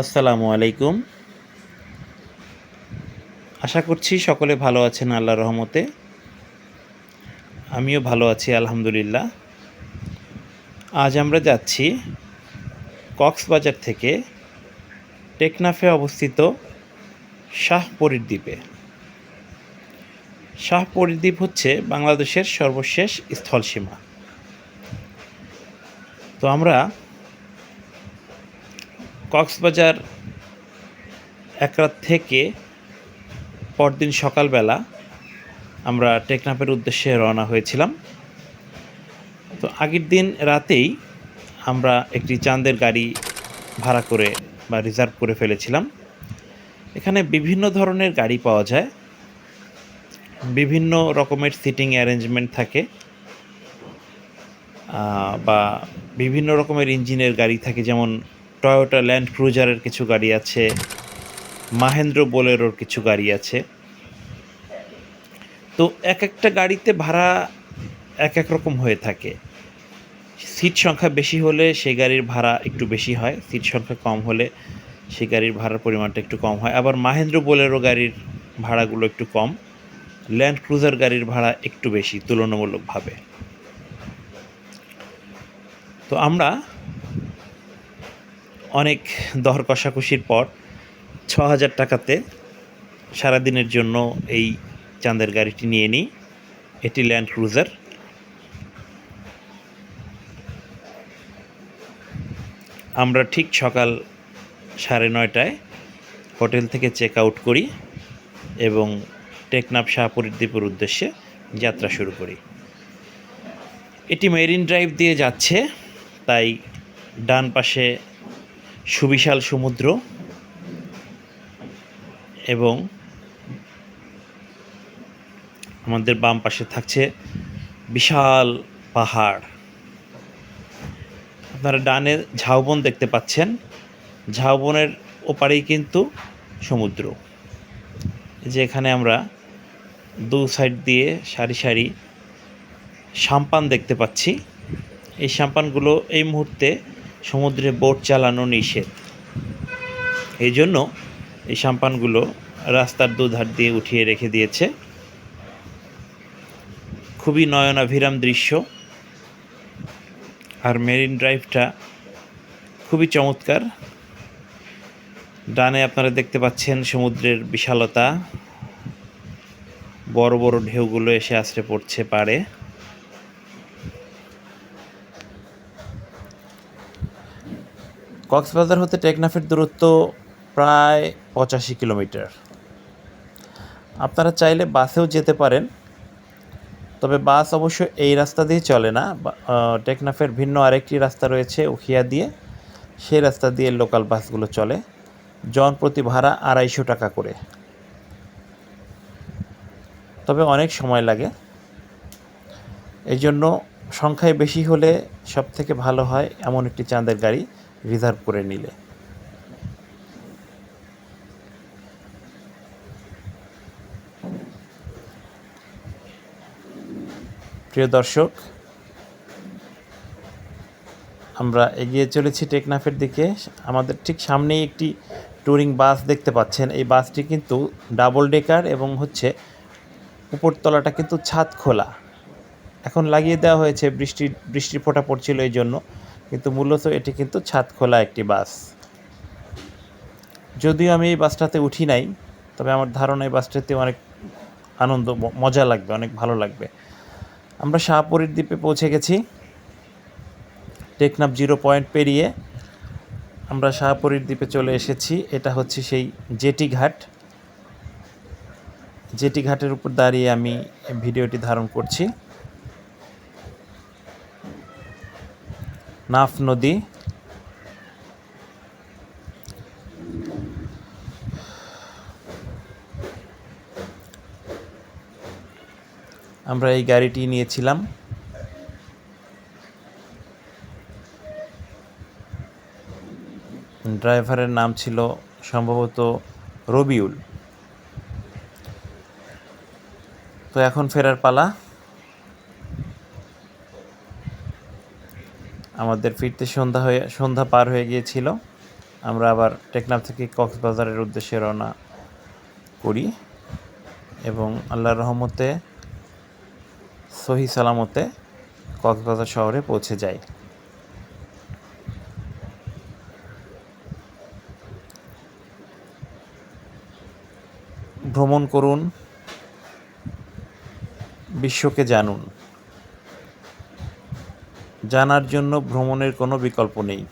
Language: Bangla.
আসসালামু আলাইকুম। আশা করছি সকলে ভালো আছেন আল্লাহ রহমতে। আমিও ভালো আছি, আলহামদুলিল্লাহ। আজ আমরা যাচ্ছি কক্সবাজার থেকে টেকনাফে অবস্থিত শাহপরীর দ্বীপে। শাহপরীর দ্বীপ হচ্ছে বাংলাদেশের সর্বশেষ স্থলসীমা। তো আমরা কক্সবাজার এক রাত থেকে পরদিন সকালবেলা আমরা টেকনাফের উদ্দেশ্যে রওনা হয়েছিলাম। তো আগের দিন রাতেই আমরা একটি চাঁদের গাড়ি ভাড়া করে বা রিজার্ভ করে ফেলেছিলাম। এখানে বিভিন্ন ধরনের গাড়ি পাওয়া যায়। বিভিন্ন রকমের সিটিং অ্যারেঞ্জমেন্ট থাকে। বা বিভিন্ন রকমের ইঞ্জিনের গাড়ি থাকে, যেমন টয়োটা ল্যান্ড ক্রুজারের কিছু গাড়ি আছে মাহেন্দ্র বোলেরোর কিছু গাড়ি আছে। তো এক একটা গাড়িতে ভাড়া এক এক রকম হয়ে থাকে। সিট সংখ্যা বেশি হলে সেই গাড়ির ভাড়া একটু বেশি হয়, সিট সংখ্যা কম হলে সেই গাড়ির ভাড়ার পরিমাণটা একটু কম হয়। আবার মাহেন্দ্র বোলেরো গাড়ির ভাড়াগুলো একটু কম ল্যান্ড ক্রুজার গাড়ির ভাড়া একটু বেশি তুলনামূলকভাবে। তো আমরা অনেক দর কষাকষির পর ছ হাজার টাকাতে সারাদিনের জন্য এই চাঁদের গাড়িটি নিয়ে নিই। এটি ল্যান্ড ক্রুজার আমরা ঠিক সকাল সাড়ে নয়টায় হোটেল থেকে চেক আউট করি এবং টেকনাফ শাহপুরীর দ্বীপের উদ্দেশ্যে যাত্রা শুরু করি। এটি মেরিন ড্রাইভ দিয়ে যাচ্ছে, তাই ডান পাশে সুবিশাল সমুদ্র এবং আমাদের বাম পাশে থাকছে বিশাল পাহাড়। আপনারা ডানে ঝাউবন দেখতে পাচ্ছেন। ঝাউবনের ওপারেই কিন্তু সমুদ্র। এই যে এখানে আমরা দু সাইড দিয়ে সারি সারি সাম্পান দেখতে পাচ্ছি। এই সাম্পানগুলো এই মুহূর্তে সমুদ্রে বোট চালানো নিষেধ। এই জন্য এই সাম্পানগুলো রাস্তার দুধার দিয়ে উঠিয়ে রেখে দিয়েছে। খুবই নয়নাভিরাম দৃশ্য। আর মেরিন ড্রাইভটা খুবই চমৎকার। ডানে আপনারা দেখতে পাচ্ছেন সমুদ্রের বিশালতা। বড় বড় ঢেউগুলো এসে আছড়ে পড়ছে পাড়ে। কক্সবাজার হতে টেকনাফের দূরত্ব প্রায় পঁচাশি কিলোমিটার। আপনারা চাইলে বাসেও যেতে পারেন, তবে বাস অবশ্য এই রাস্তা দিয়ে চলে না। টেকনাফের ভিন্ন আরেকটি রাস্তা রয়েছে উখিয়া দিয়ে। সেই রাস্তা দিয়ে লোকাল বাসগুলো চলে। জন প্রতি ভাড়া আড়াইশো টাকা করে। তবে অনেক সময় লাগে। এই জন্য সংখ্যায় বেশি হলে সব থেকে ভালো হয় এমন একটি চাঁদের গাড়ি। রিজার্ভ করে নিলে। প্রিয় দর্শক, আমরা এগিয়ে চলেছি টেকনাফের দিকে। আমাদের ঠিক সামনেই একটি ট্যুরিং বাস দেখতে পাচ্ছেন। এই বাসটি কিন্তু ডাবল ডেকার এবং হচ্ছে উপরতলাটা কিন্তু ছাদ খোলা। এখন লাগিয়ে দেওয়া হয়েছে, বৃষ্টি, বৃষ্টির ফোঁটা পড়ছিল এই জন্য। কিন্তু মূলত এটি কিন্তু ছাদ খোলা একটি বাস। যদিও আমি এই বাসটাতে উঠি নাই, তবে আমার ধারণা এই বাসটাতে অনেক আনন্দ মজা লাগবে, অনেক ভালো লাগবে। আমরা শাহপুরীর দ্বীপে পৌঁছে গেছি। টেকনাফ জিরো পয়েন্ট পেরিয়ে আমরা শাহপুরীর দ্বীপে চলে এসেছি। এটা হচ্ছে সেই জেটি ঘাট। জেটি ঘাটের উপর দাঁড়িয়ে আমি ভিডিওটি ধারণ করছি। নাফ নদী। আমরা এই গাড়িটি নিয়েছিলাম। ড্রাইভারের নাম ছিল সম্ভবত রবিউল। তো এখন ফেরার পালা। আমাদের ফিরতে সন্ধ্যা হয়ে, সন্ধ্যা পার হয়ে গিয়েছিল। আমরা আবার টেকনাফ থেকে কক্সবাজারের উদ্দেশ্যে রওনা করি এবং আল্লাহর রহমতে, সহি সালামতে কক্সবাজার শহরে পৌঁছে যাই। ভ্রমণ করুন, বিশ্বকে জানুন। জানার জন্য ভ্রমণের কোনো বিকল্প নেই।